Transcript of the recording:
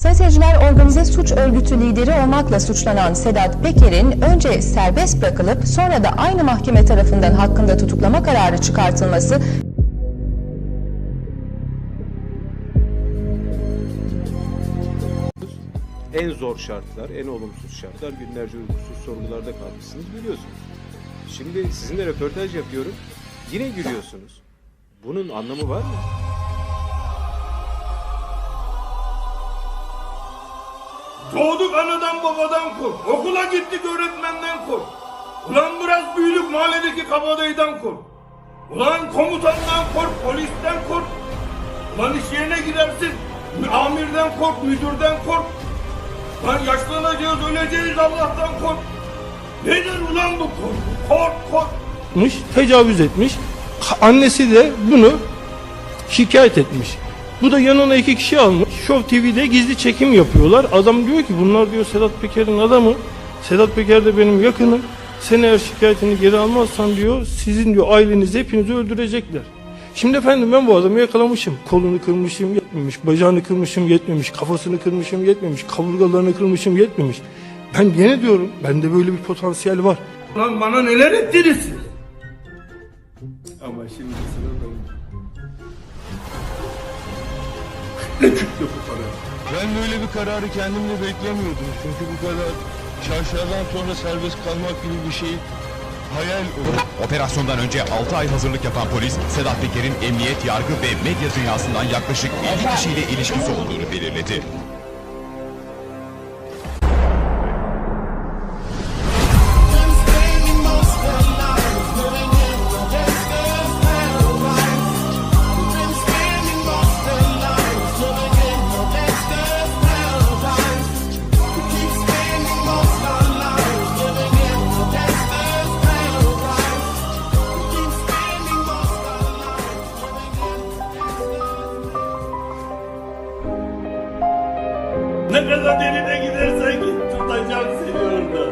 Seyirciler, organize suç örgütü lideri olmakla suçlanan Sedat Peker'in önce serbest bırakılıp sonra da aynı mahkeme tarafından hakkında tutuklama kararı çıkartılması En zor şartlar, en olumsuz şartlar, günlerce uykusuz sorgularda kalmışsınız biliyorsunuz. Şimdi sizinle röportaj yapıyorum, yine gülüyorsunuz. Bunun anlamı var mı? Doğduk anadan babadan kork. Okula gittik öğretmenden kork. Ulan biraz büyüdük mahalledeki kabadayıdan kork. Ulan komutandan kork, polisten kork. Ulan iş yerine gidersin. Amirden kork, müdürden kork. Lan yaşlanacağız, öleceğiz Allah'tan kork. Nedir ulan bu korku? Kork, kork. yapmış, tecavüz etmiş. Annesi de bunu şikayet etmiş. Bu da yanına iki kişi almış. Show TV'de gizli çekim yapıyorlar. Adam diyor ki bunlar diyor Sedat Peker'in adamı. Sedat Peker de benim yakınım. Sen eğer şikayetini geri almazsan diyor sizin diyor ailenizi hepinizi öldürecekler. Şimdi efendim ben bu adamı yakalamışım. Kolunu kırmışım yetmemiş. Bacağını kırmışım yetmemiş. Kafasını kırmışım yetmemiş. Kaburgalarını kırmışım yetmemiş. Ben yine diyorum bende böyle bir potansiyel var. Ulan bana neler ettiniz? Ama şimdi sırada Ne çıktı bu para? Ben böyle bir kararı kendimde beklemiyordum. Çünkü bu kadar şarşadan sonra serbest kalmak gibi bir şey hayal olur. Operasyondan önce 6 ay hazırlık yapan polis, Sedat Peker'in emniyet, yargı ve medya dünyasından yaklaşık 50 kişiyle ilişkisi olduğunu belirledi. Ne kadar derine gidersen git tutacağım seni orada.